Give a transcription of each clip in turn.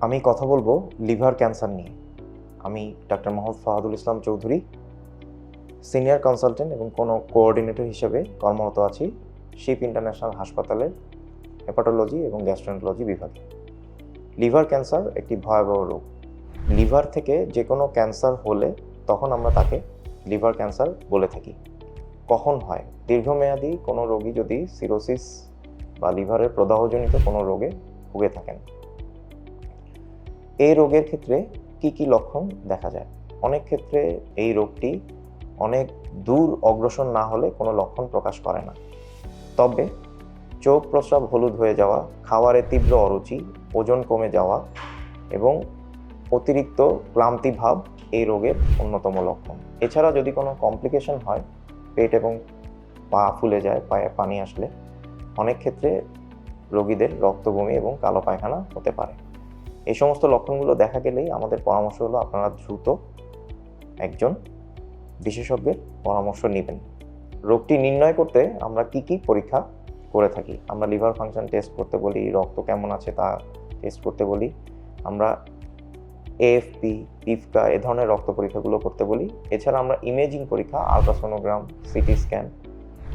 আমি কথা বলব লিভার ক্যান্সার নিয়ে। আমি doctor Mohammad Fahadul Islam Chowdhury, senior consultant এবং কোনো কোঅর্ডিনেটর হিসেবে কর্মরত আছি শিপ ইন্টারন্যাশনাল হাসপাতালের হেপাটোলজি এবং গ্যাস্ট্রোন্টোলজি বিভাগে। লিভার ক্যান্সার একটি ভয়াবহ রোগ। লিভার থেকে যে কোনো ক্যান্সার হলে তখন আমরা তাকে লিভার ক্যান্সার বলে থাকি। কখন হয়? দীর্ঘমেয়াদী কোনো রোগী যদি সিরোসিস বা লিভারের প্রদাহজনিত কোনো রোগে ভুগে থাকেন। এই রোগের ক্ষেত্রে কি কি লক্ষণ দেখা যায়? অনেক ক্ষেত্রে এই রোগটি অনেক দূর অগ্রসর না হলে কোনো লক্ষণ প্রকাশ করে না। তবে চোখ প্রস্রাব হলুদ হয়ে যাওয়া খাবারে তীব্র অরুচি, ওজন কমে যাওয়া এবং অতিরিক্ত ক্লান্তি ভাব এই রোগের অন্যতম লক্ষণ। এছাড়া যদি কোনো কমপ্লিকেশন হয়, পেট এবং পা ফুলে যায়, পায়ে পানি আসলে, অনেক ক্ষেত্রে রোগীদের রক্তবমি এবং কালো পায়খানা হতে পারে। এই সমস্ত লক্ষণগুলো দেখা গেলেই আমাদের পরামর্শ হলো আপনারা দ্রুত একজন বিশেষজ্ঞের পরামর্শ নেবেন। রোগটি নির্ণয় করতে আমরা কি কি পরীক্ষা করে থাকি? আমরা লিভার ফাংশন টেস্ট করতে বলি, রক্ত কেমন আছে তা টেস্ট করতে বলি, আমরা এএফপি, পিফকা এ ধরনের রক্ত পরীক্ষাগুলো করতে বলি। এছাড়া আমরা ইমেজিং পরীক্ষা, আলট্রাসোনোগ্রাম, সিটি স্ক্যান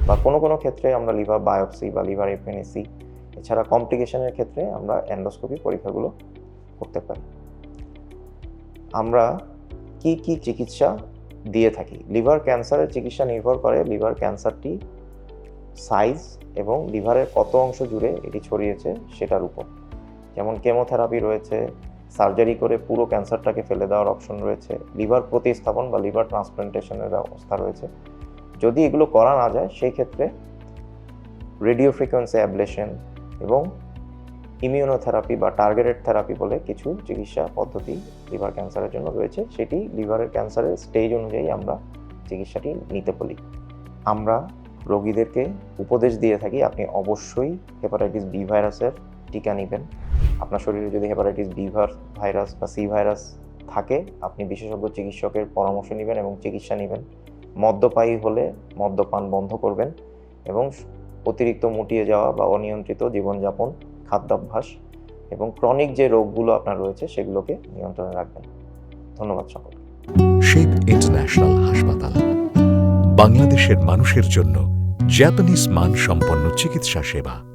বা কোনো কোনো ক্ষেত্রে আমরা লিভার বায়োপসি বা লিভার এফএনএসি, এছাড়া কমপ্লিকেশনের ক্ষেত্রে আমরা অ্যান্ডোস্কোপি পরীক্ষাগুলো করতে পারি। আমরা কি কি চিকিৎসা দিয়ে থাকি? লিভার ক্যান্সারের চিকিৎসা নির্ভর করে লিভার ক্যান্সারটি সাইজ এবং লিভারের কত অংশ জুড়ে এটি ছড়িয়েছে সেটার উপর। যেমন কেমোথেরাপি রয়েছে, সার্জারি করে পুরো ক্যান্সারটাকে ফেলে দেওয়ার অপশন রয়েছে, লিভার প্রতিস্থাপন বা লিভার ট্রান্সপ্লান্টেশনের ব্যবস্থা রয়েছে। যদি এগুলো করা না যায় সেই ক্ষেত্রে রেডিও ফ্রিকোয়েন্সি অ্যাবলেশন এবং ইমিউনোথেরাপি বা টার্গেটেড থেরাপি বলে কিছু চিকিৎসা পদ্ধতি লিভার ক্যান্সারের জন্য রয়েছে। সেটি লিভারের ক্যান্সারের স্টেজ অনুযায়ী আমরা চিকিৎসাটি নিতে বলি। আমরা রোগীদেরকে উপদেশ দিয়ে থাকি, আপনি অবশ্যই হেপাটাইটিস বি ভাইরাসের টিকা নেবেন। আপনার শরীরে যদি হেপাটাইটিস বি ভাইরাস বা সি ভাইরাস থাকে, আপনি বিশেষজ্ঞ চিকিৎসকের পরামর্শ নেবেন এবং চিকিৎসা নেবেন। মদ্যপায়ী হলে মদ্যপান বন্ধ করবেন এবং অতিরিক্ত মুটিয়ে যাওয়া বা অনিয়ন্ত্রিত জীবনযাপন খাদ্যাভ্যাস এবং ক্রনিক যে রোগগুলো আপনার রয়েছে সেগুলোকে নিয়ন্ত্রণে রাখবেন। ধন্যবাদ সকলকে। শেপ ইন্টারন্যাশনাল হাসপাতাল। বাংলাদেশের মানুষের জন্য জাপানিজ মানসম্পন্ন চিকিৎসা সেবা।